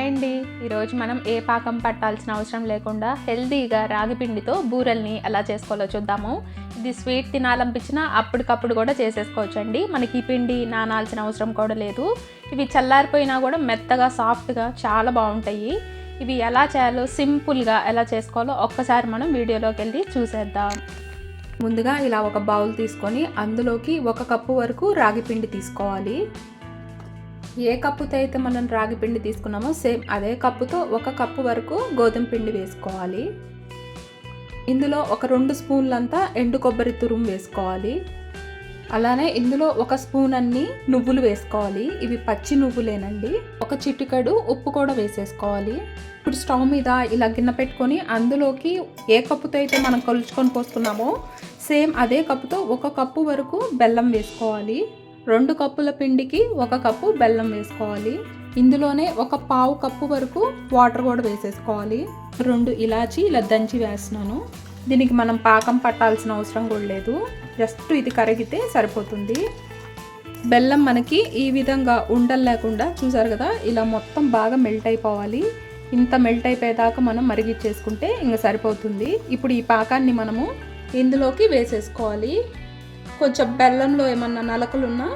Hi అండి. ఈరోజు మనం ఏ పాకం పట్టాల్సిన అవసరం లేకుండా హెల్తీగా రాగి పిండితో బూరెల్ని ఎలా చేసుకోవాలో చూద్దాము. ఇది స్వీట్ తినాలనిపించినా అప్పటికప్పుడు కూడా చేసేసుకోవచ్చు అండి మనకి ఈ పిండి నానాల్సిన అవసరం కూడా లేదు. ఇవి చల్లారిపోయినా కూడా మెత్తగా సాఫ్ట్గా చాలా బాగుంటాయి. ఇవి ఎలా చేయాలో సింపుల్గా ఎలా చేసుకోవాలో ఒక్కసారి మనం వీడియోలోకి వెళ్ళి చూసేద్దాం. ముందుగా ఇలా ఒక బౌల్ తీసుకొని అందులోకి ఒక కప్పు వరకు రాగి పిండి తీసుకోవాలి. ఏ కప్పుతో అయితే మనం రాగి పిండి తీసుకున్నామో సేమ్ అదే కప్పుతో ఒక కప్పు వరకు గోధుమ పిండి వేసుకోవాలి. ఇందులో ఒక రెండు స్పూన్లంతా ఎండు కొబ్బరి తురుము వేసుకోవాలి. అలానే ఇందులో ఒక స్పూన్ అన్ని నువ్వులు వేసుకోవాలి. ఇవి పచ్చి నువ్వులేనండి. ఒక చిటికడు ఉప్పు కూడా వేసేసుకోవాలి. ఇప్పుడు స్టవ్ మీద ఇలా గిన్నె పెట్టుకొని అందులోకి ఏ కప్పుతో అయితే మనం కొలుచుకొని పోస్తున్నామో సేమ్ అదే కప్పుతో ఒక కప్పు వరకు బెల్లం వేసుకోవాలి. రెండు కప్పుల పిండికి ఒక కప్పు బెల్లం వేసుకోవాలి. ఇందులోనే ఒక పావు కప్పు వరకు వాటర్ కూడా వేసేసుకోవాలి. రెండు ఇలాచి ఇలా దంచి వేస్తున్నాను. దీనికి మనం పాకం పట్టాల్సిన అవసరం కూడా లేదు. జస్ట్ ఇది కరిగితే సరిపోతుంది. బెల్లం మనకి ఈ విధంగా ఉండలు లేకుండా చూసారు కదా ఇలా మొత్తం బాగా మెల్ట్ అయిపోవాలి. ఇంత మెల్ట్ అయిపోయేదాకా మనం మరిగిచ్చేసుకుంటే ఇంకా సరిపోతుంది. ఇప్పుడు ఈ పాకాన్ని మనము ఇందులోకి వేసేసుకోవాలి. కొంచెం బెల్లంలో ఏమన్నా నలకలున్నా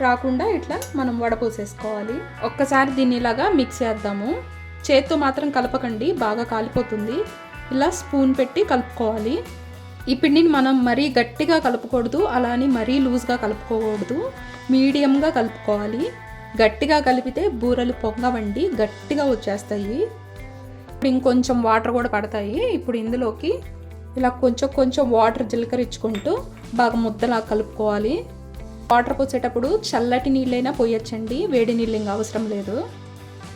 రాకుండా ఇట్లా మనం వడపోసేసుకోవాలి. ఒక్కసారి దీన్ని ఇలాగా మిక్స్ చేద్దాము. చేత్తో మాత్రం కలపకండి బాగా కాలిపోతుంది. ఇలా స్పూన్ పెట్టి కలుపుకోవాలి. ఈ పిండిని మనం మరీ గట్టిగా కలుపుకూడదు అలా అని మరీ లూజ్గా కలుపుకోకూడదు. మీడియంగా కలుపుకోవాలి. గట్టిగా కలిపితే బూరెలు పొంగవండి గట్టిగా వచ్చేస్తాయి. ఇప్పుడు ఇంకొంచెం వాటర్ కూడా పడతాయి. ఇప్పుడు ఇందులోకి ఇలా కొంచెం కొంచెం వాటర్ జిలకరించుకుంటూ బాగా ముద్దలా కలుపుకోవాలి. వాటర్ పోసేటప్పుడు చల్లటి నీళ్ళైనా పోయొచ్చండి వేడి నీళ్ళు ఇంకా అవసరం లేదు.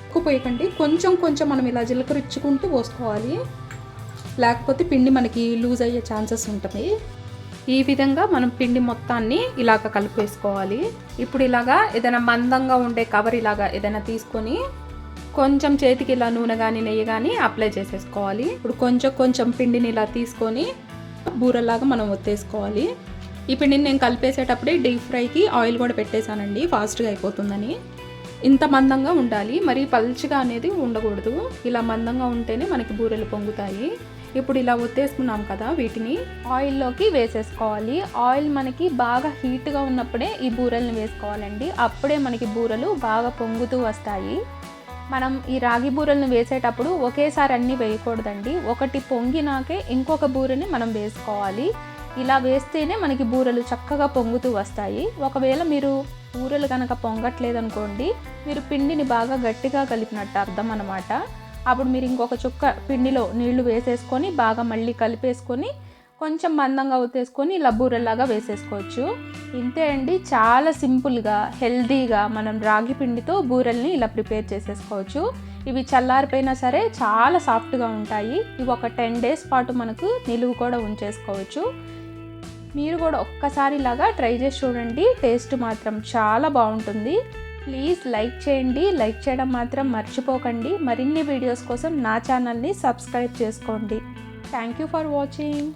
ఎక్కువ పోయకండి కొంచెం కొంచెం మనం ఇలా జీలకరించుకుంటూ పోసుకోవాలి. లేకపోతే పిండి మనకి లూజ్ అయ్యే ఛాన్సెస్ ఉంటుంది ఈ విధంగా మనం పిండి మొత్తాన్ని ఇలాగ కలిపేసుకోవాలి. ఇప్పుడు ఇలాగా ఏదైనా మందంగా ఉండే కవర్ ఇలాగా ఏదైనా తీసుకొని కొంచెం చేతికి ఇలా నూనె కానీ నెయ్యి కానీ అప్లై చేసేసుకోవాలి. ఇప్పుడు కొంచెం కొంచెం పిండిని ఇలా తీసుకొని బూరలాగా మనం ఒత్తేసుకోవాలి. ఈ పిండిని నేను కలిపేసేటప్పుడే డీప్ ఫ్రైకి ఆయిల్ కూడా పెట్టేశానండి ఫాస్ట్గా అయిపోతుందని. ఇంత మందంగా ఉండాలి మరి పల్చగా అనేది ఉండకూడదు. ఇలా మందంగా ఉంటేనే మనకి బూరెలు పొంగుతాయి. ఇప్పుడు ఇలా ఒత్తేసుకున్నాం కదా వీటిని ఆయిల్లోకి వేసేసుకోవాలి. ఆయిల్ మనకి బాగా హీట్గా ఉన్నప్పుడే ఈ బూరెల్ని వేసుకోవాలండి. అప్పుడే మనకి బూరెలు బాగా పొంగుతూ వస్తాయి. మనం ఈ రాగి బూరెలను వేసేటప్పుడు ఒకేసారి అన్నీ వేయకూడదండి. ఒకటి పొంగినాకే ఇంకొక బూరెని మనం వేసుకోవాలి. ఇలా వేస్తేనే మనకి బూరెలు చక్కగా పొంగుతూ వస్తాయి. ఒకవేళ మీరు బూరెలు కనుక పొంగట్లేదు అనుకోండి మీరు పిండిని బాగా గట్టిగా కలిపినట్టు అర్థం అనమాట అప్పుడు మీరు ఇంకొక చుక్క పిండిలో నీళ్ళు వేసేసుకొని బాగా మళ్ళీ కలిపేసుకొని కొంచెం మందంగా ఉతేసుకొని ఇలా బూరెల్లాగా వేసేసుకోవచ్చు. ఇంతే అండి చాలా సింపుల్గా హెల్దీగా మనం రాగి పిండితో బూరెల్ని ఇలా ప్రిపేర్ చేసేసుకోవచ్చు. ఇవి చల్లారిపోయినా సరే చాలా సాఫ్ట్గా ఉంటాయి. ఇవి ఒక టెన్ డేస్ పాటు మనకు నిలువు కూడా ఉంచేసుకోవచ్చు. మీరు కూడా ఒక్కసారి ఇలాగా ట్రై చేసి చూడండి టేస్ట్ మాత్రం చాలా బాగుంటుంది. ప్లీజ్ లైక్ చేయండి లైక్ చేయడం మాత్రం మర్చిపోకండి. మరిన్ని వీడియోస్ కోసం నా ఛానల్ని సబ్స్క్రైబ్ చేసుకోండి. Thank you for watching.